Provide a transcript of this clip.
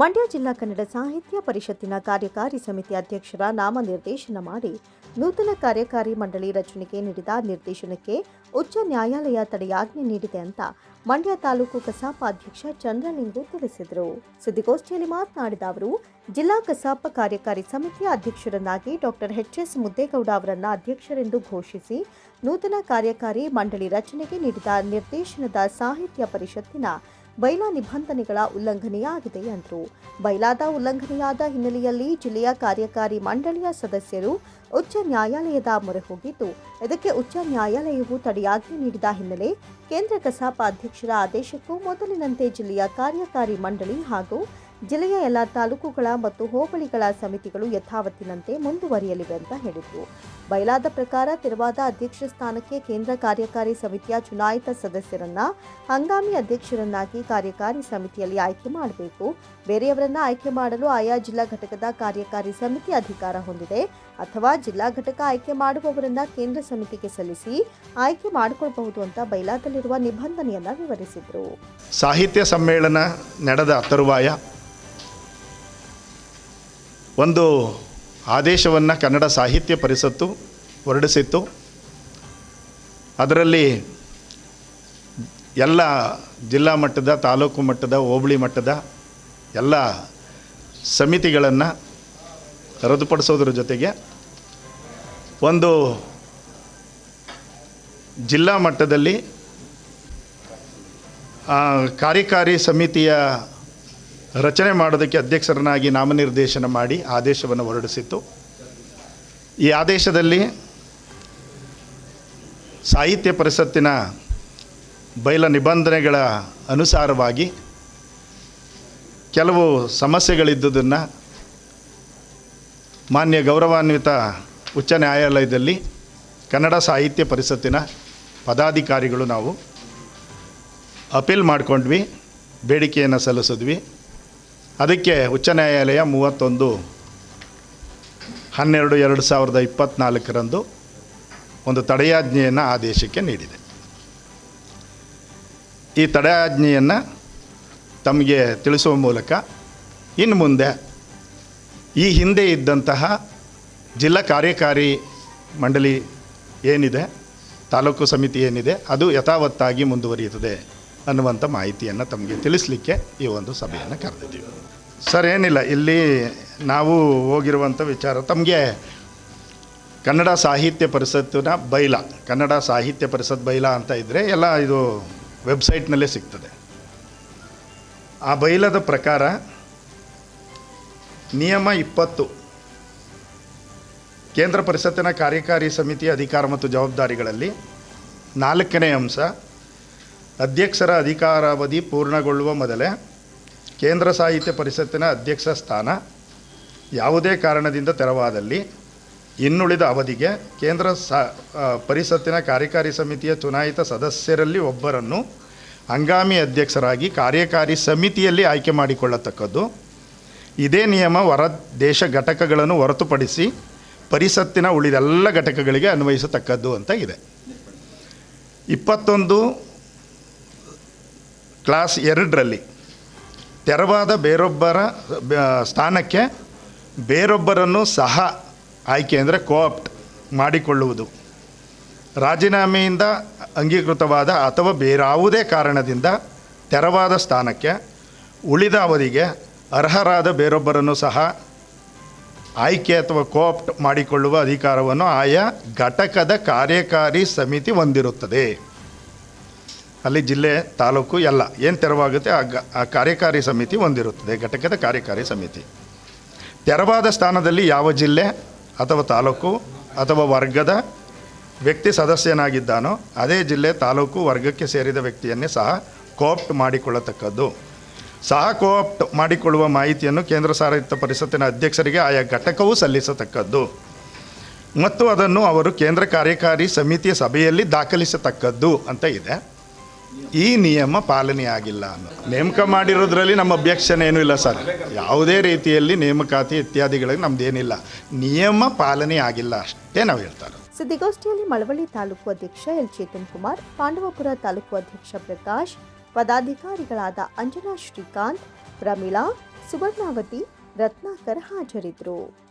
ಮಂಡ್ಯ ಜಿಲ್ಲಾ ಕನ್ನಡ ಸಾಹಿತ್ಯ ಪರಿಷತ್ತಿನ ಕಾರ್ಯಕಾರಿ ಸಮಿತಿ ಅಧ್ಯಕ್ಷರ ನಾಮನಿರ್ದೇಶನ ಮಾಡಿ ನೂತನ ಕಾರ್ಯಕಾರಿ ಮಂಡಳಿ ರಚನೆಗೆ ನೀಡಿದ ನಿರ್ದೇಶನಕ್ಕೆ ಉಚ್ಚ ನ್ಯಾಯಾಲಯ ತಡೆಯಾಜ್ಞೆ ನೀಡಿದೆ ಅಂತ ಮಂಡ್ಯ ತಾಲೂಕು ಕಸಾಪ ಅಧ್ಯಕ್ಷ ಚಂದ್ರಲಿಂಗು ತಿಳಿಸಿದರು. ಸುದ್ದಿಗೋಷ್ಠಿಯಲ್ಲಿ ಮಾತನಾಡಿದ ಅವರು, ಜಿಲ್ಲಾ ಕಸಾಪ ಕಾರ್ಯಕಾರಿ ಸಮಿತಿಯ ಅಧ್ಯಕ್ಷರನ್ನಾಗಿ ಡಾಕ್ಟರ್ ಎಚ್ ಎಸ್ ಮುದ್ದೇಗೌಡ ಅವರನ್ನ ಅಧ್ಯಕ್ಷರೆಂದು ಘೋಷಿಸಿ ನೂತನ ಕಾರ್ಯಕಾರಿ ಮಂಡಳಿ ರಚನೆಗೆ ನೀಡಿದ ನಿರ್ದೇಶನದ ಸಾಹಿತ್ಯ ಪರಿಷತ್ತಿನ ಬೈಲಾ ನಿಬಂಧನೆಗಳ ಉಲ್ಲಂಘನೆಯಾಗಿದೆ ಎಂದರು. ಬೈಲಾದ ಉಲ್ಲಂಘನೆಯಾದ ಹಿನ್ನೆಲೆಯಲ್ಲಿ ಜಿಲ್ಲೆಯ ಕಾರ್ಯಕಾರಿ ಮಂಡಳಿಯ ಸದಸ್ಯರು ಉಚ್ಚ ನ್ಯಾಯಾಲಯದ ಮೊರೆ ಹೋಗಿದ್ದು, ಇದಕ್ಕೆ ಉಚ್ಚ ನ್ಯಾಯಾಲಯವು ತಡೆಯಾಜ್ಞೆ ನೀಡಿದ ಹಿನ್ನೆಲೆ ಕೇಂದ್ರ ಕಸಾಪ ಅಧ್ಯಕ್ಷರ ಆದೇಶಕ್ಕೂ ಮೊದಲಿನಂತೆ ಜಿಲ್ಲೆಯ ಕಾರ್ಯಕಾರಿ ಮಂಡಳಿ ಹಾಗೂ ಜಿಲ್ಲೆಯ ಎಲ್ಲ ತಾಲೂಕುಗಳ ಮತ್ತು ಹೋಬಳಿಗಳ ಸಮಿತಿಗಳು ಯಥಾವತ್ತಿನಂತೆ ಮುಂದುವರಿಯಲಿವೆ ಅಂತ ಹೇಳಿದರು. ಬಯಲಾದ ಪ್ರಕಾರ ತೆರವಾದ ಅಧ್ಯಕ್ಷ ಸ್ಥಾನಕ್ಕೆ ಕೇಂದ್ರ ಕಾರ್ಯಕಾರಿ ಸಮಿತಿಯ ಚುನಾಯಿತ ಸದಸ್ಯರನ್ನ, ಹಂಗಾಮಿ ಅಧ್ಯಕ್ಷರನ್ನಾಗಿ ಕಾರ್ಯಕಾರಿ ಸಮಿತಿಯಲ್ಲಿ ಆಯ್ಕೆ ಮಾಡಬೇಕು. ಬೇರೆಯವರನ್ನ ಆಯ್ಕೆ ಮಾಡಲು ಆಯಾ ಜಿಲ್ಲಾ ಘಟಕದ ಕಾರ್ಯಕಾರಿ ಸಮಿತಿ ಅಧಿಕಾರ ಹೊಂದಿದೆ. ಅಥವಾ ಜಿಲ್ಲಾ ಘಟಕ ಆಯ್ಕೆ ಮಾಡುವವರನ್ನ ಕೇಂದ್ರ ಸಮಿತಿಗೆ ಸಲ್ಲಿಸಿ ಆಯ್ಕೆ ಮಾಡಿಕೊಳ್ಳಬಹುದು ಅಂತ ಬೈಲಾದಲ್ಲಿರುವ ನಿಬಂಧನೆಯನ್ನ ವಿವರಿಸಿದರು. ಸಾಹಿತ್ಯ ಸಮ್ಮೇಳನ ನಡೆದ ತರುವಾಯ ಒಂದು ಆದೇಶವನ್ನು ಕನ್ನಡ ಸಾಹಿತ್ಯ ಪರಿಷತ್ತು ಹೊರಡಿಸಿತ್ತು. ಅದರಲ್ಲಿ ಎಲ್ಲ ಜಿಲ್ಲಾ ಮಟ್ಟದ, ತಾಲೂಕು ಮಟ್ಟದ, ಹೋಬಳಿ ಮಟ್ಟದ ಎಲ್ಲ ಸಮಿತಿಗಳನ್ನು ರದ್ದುಪಡಿಸೋದ್ರ ಜೊತೆಗೆ ಒಂದು ಜಿಲ್ಲಾ ಮಟ್ಟದಲ್ಲಿ ಕಾರ್ಯಕಾರಿ ಸಮಿತಿಯ ರಚನೆ ಮಾಡೋದಕ್ಕೆ ಅಧ್ಯಕ್ಷರನ್ನಾಗಿ ನಾಮನಿರ್ದೇಶನ ಮಾಡಿ ಆದೇಶವನ್ನು ಹೊರಡಿಸಿತ್ತು. ಈ ಆದೇಶದಲ್ಲಿ ಸಾಹಿತ್ಯ ಪರಿಷತ್ತಿನ ಬಯಲ ನಿಬಂಧನೆಗಳ ಅನುಸಾರವಾಗಿ ಕೆಲವು ಸಮಸ್ಯೆಗಳಿದ್ದುದನ್ನು ಮಾನ್ಯ ಗೌರವಾನ್ವಿತ ಉಚ್ಚ ನ್ಯಾಯಾಲಯದಲ್ಲಿ ಕನ್ನಡ ಸಾಹಿತ್ಯ ಪರಿಷತ್ತಿನ ಪದಾಧಿಕಾರಿಗಳು ನಾವು ಅಪೀಲ್ ಮಾಡ್ಕೊಂಡ್ವಿ, ಬೇಡಿಕೆಯನ್ನು ಸಲ್ಲಿಸಿದ್ವಿ. ಅದಕ್ಕೆ ಉಚ್ಚ ನ್ಯಾಯಾಲಯ ಮೂವತ್ತೊಂದು, ಹನ್ನೆರಡು, ಎರಡು ಸಾವಿರದ ಇಪ್ಪತ್ತ್ನಾಲ್ಕರಂದು ಒಂದು ತಡೆಯಾಜ್ಞೆಯನ್ನು ಆದೇಶಕ್ಕೆ ನೀಡಿದೆ. ಈ ತಡೆಯಾಜ್ಞೆಯನ್ನು ತಮಗೆ ತಿಳಿಸುವ ಮೂಲಕ ಇನ್ನು ಮುಂದೆ ಈ ಹಿಂದೆ ಇದ್ದಂತಹ ಜಿಲ್ಲಾ ಕಾರ್ಯಕಾರಿ ಮಂಡಳಿ ಏನಿದೆ, ತಾಲೂಕು ಸಮಿತಿ ಏನಿದೆ, ಅದು ಯಥಾವತ್ತಾಗಿ ಮುಂದುವರಿಯುತ್ತದೆ. ಅನ್ನುವಂಥ ಮಾಹಿತಿಯನ್ನು ತಮಗೆ ತಿಳಿಸ್ಲಿಕ್ಕೆ ಈ ಒಂದು ಸಭೆಯನ್ನು ಕರೆದಿದ್ದೀವಿ. ಸರ್ ಏನಿಲ್ಲ ಇಲ್ಲಿ ನಾವು ಹೋಗಿರುವಂಥ ವಿಚಾರ ತಮಗೆ ಕನ್ನಡ ಸಾಹಿತ್ಯ ಪರಿಷತ್ತಿನ ಬೈಲ, ಕನ್ನಡ ಸಾಹಿತ್ಯ ಪರಿಷತ್ ಬೈಲ ಅಂತ ಇದ್ದರೆ ಎಲ್ಲ ಇದು ವೆಬ್ಸೈಟ್ನಲ್ಲೇ ಸಿಗ್ತದೆ. ಆ ಬೈಲದ ಪ್ರಕಾರ ನಿಯಮ ಇಪ್ಪತ್ತು, ಕೇಂದ್ರ ಪರಿಷತ್ತಿನ ಕಾರ್ಯಕಾರಿ ಸಮಿತಿ ಅಧಿಕಾರ ಮತ್ತು ಜವಾಬ್ದಾರಿಗಳಲ್ಲಿ ನಾಲ್ಕನೇ ಅಂಶ ಅಧ್ಯಕ್ಷರ ಅಧಿಕಾರಾವಧಿ ಪೂರ್ಣಗೊಳ್ಳುವ ಮೊದಲೇ ಕೇಂದ್ರ ಸಾಹಿತ್ಯ ಪರಿಷತ್ತಿನ ಅಧ್ಯಕ್ಷ ಸ್ಥಾನ ಯಾವುದೇ ಕಾರಣದಿಂದ ತೆರವಾದಲ್ಲಿ ಇನ್ನುಳಿದ ಅವಧಿಗೆ ಕೇಂದ್ರ ಸಾ ಪರಿಷತ್ತಿನ ಕಾರ್ಯಕಾರಿ ಸಮಿತಿಯ ಚುನಾಯಿತ ಸದಸ್ಯರಲ್ಲಿ ಒಬ್ಬರನ್ನು ಹಂಗಾಮಿ ಅಧ್ಯಕ್ಷರಾಗಿ ಕಾರ್ಯಕಾರಿ ಸಮಿತಿಯಲ್ಲಿ ಆಯ್ಕೆ ಮಾಡಿಕೊಳ್ಳತಕ್ಕದ್ದು. ಇದೇ ನಿಯಮ ಹೊರ ದೇಶ ಘಟಕಗಳನ್ನು ಹೊರತುಪಡಿಸಿ ಪರಿಷತ್ತಿನ ಉಳಿದೆಲ್ಲ ಘಟಕಗಳಿಗೆ ಅನ್ವಯಿಸತಕ್ಕದ್ದು ಅಂತ ಇದೆ. ಇಪ್ಪತ್ತೊಂದು ಕ್ಲಾಸ್ ಎರಡರಲ್ಲಿ. ತೆರವಾದ ಬೇರೊಬ್ಬರ ಸ್ಥಾನಕ್ಕೆ ಬೇರೊಬ್ಬರನ್ನು ಸಹ ಆಯ್ಕೆ ಅಂದರೆ ಕೋಆಪ್ಟ್ ಮಾಡಿಕೊಳ್ಳುವುದು. ರಾಜೀನಾಮೆಯಿಂದ ಅಂಗೀಕೃತವಾದ ಅಥವಾ ಬೇರಾವುದೇ ಕಾರಣದಿಂದ ತೆರವಾದ ಸ್ಥಾನಕ್ಕೆ ಉಳಿದ ಅವಧಿಗೆ ಅರ್ಹರಾದ ಬೇರೊಬ್ಬರನ್ನು ಸಹ ಆಯ್ಕೆ ಅಥವಾ ಕೋಆಪ್ಟ್ ಮಾಡಿಕೊಳ್ಳುವ ಅಧಿಕಾರವನ್ನು ಆಯಾ ಘಟಕದ ಕಾರ್ಯಕಾರಿ ಸಮಿತಿ ಹೊಂದಿರುತ್ತದೆ. ಅಲ್ಲಿ ಜಿಲ್ಲೆ ತಾಲೂಕು ಎಲ್ಲ. ಏನು ತೆರವಾಗುತ್ತೆ? ಆ ಕಾರ್ಯಕಾರಿ ಸಮಿತಿ ಹೊಂದಿರುತ್ತದೆ ಘಟಕದ ಕಾರ್ಯಕಾರಿ ಸಮಿತಿ. ತೆರವಾದ ಸ್ಥಾನದಲ್ಲಿ ಯಾವ ಜಿಲ್ಲೆ ಅಥವಾ ತಾಲೂಕು ಅಥವಾ ವರ್ಗದ ವ್ಯಕ್ತಿ ಸದಸ್ಯನಾಗಿದ್ದಾನೋ, ಅದೇ ಜಿಲ್ಲೆ ತಾಲೂಕು ವರ್ಗಕ್ಕೆ ಸೇರಿದ ವ್ಯಕ್ತಿಯನ್ನೇ ಸಹ ಕೋಪ್ಟ್ ಮಾಡಿಕೊಳ್ಳತಕ್ಕದ್ದು. ಸಹ ಕೋಪ್ಟ್ ಮಾಡಿಕೊಳ್ಳುವ ಮಾಹಿತಿಯನ್ನು ಕೇಂದ್ರ ಸಾಹಿತ್ಯ ಪರಿಷತ್ತಿನ ಅಧ್ಯಕ್ಷರಿಗೆ ಆಯಾ ಘಟಕವು ಸಲ್ಲಿಸತಕ್ಕದ್ದು. ಮತ್ತು ಅದನ್ನು ಅವರು ಕೇಂದ್ರ ಕಾರ್ಯಕಾರಿ ಸಮಿತಿಯ ಸಭೆಯಲ್ಲಿ ದಾಖಲಿಸತಕ್ಕದ್ದು ಅಂತ ಇದೆ. ಈ ನಿಯಮ ಪಾಲನೆಯಾಗಿಲ್ಲ ಅನ್ನೋ. ನೇಮಕ ಮಾಡಿರೋದ್ರಲ್ಲಿ ನಮ್ಮ ಅಭ್ಯಕ್ಷನ ಏನೂ ಇಲ್ಲ ಸರ್. ಯಾವುದೇ ರೀತಿಯಲ್ಲಿ ನೇಮಕಾತಿ ಇತ್ಯಾದಿಗಳಿಗೆ ನಮ್ದೇನಿಲ್ಲ. ನಿಯಮ ಪಾಲನೆ ಆಗಿಲ್ಲ ಅಷ್ಟೇ ನಾವು ಹೇಳ್ತಾರೆ ಸುದ್ದಿಗೋಷ್ಠಿಯಲ್ಲಿ ಮಳವಳ್ಳಿ ತಾಲೂಕು ಅಧ್ಯಕ್ಷ ಎಲ್ ಚೇತನ್ ಕುಮಾರ್, ಪಾಂಡವಪುರ ತಾಲೂಕು ಅಧ್ಯಕ್ಷ ಪ್ರಕಾಶ್, ಪದಾಧಿಕಾರಿಗಳಾದ ಅಂಜನಾ ಶ್ರೀಕಾಂತ್, ಪ್ರಮೀಳಾ, ಸುವರ್ಣಾವತಿ, ರತ್ನಾಕರ್ ಹಾಜರಿದ್ದರು.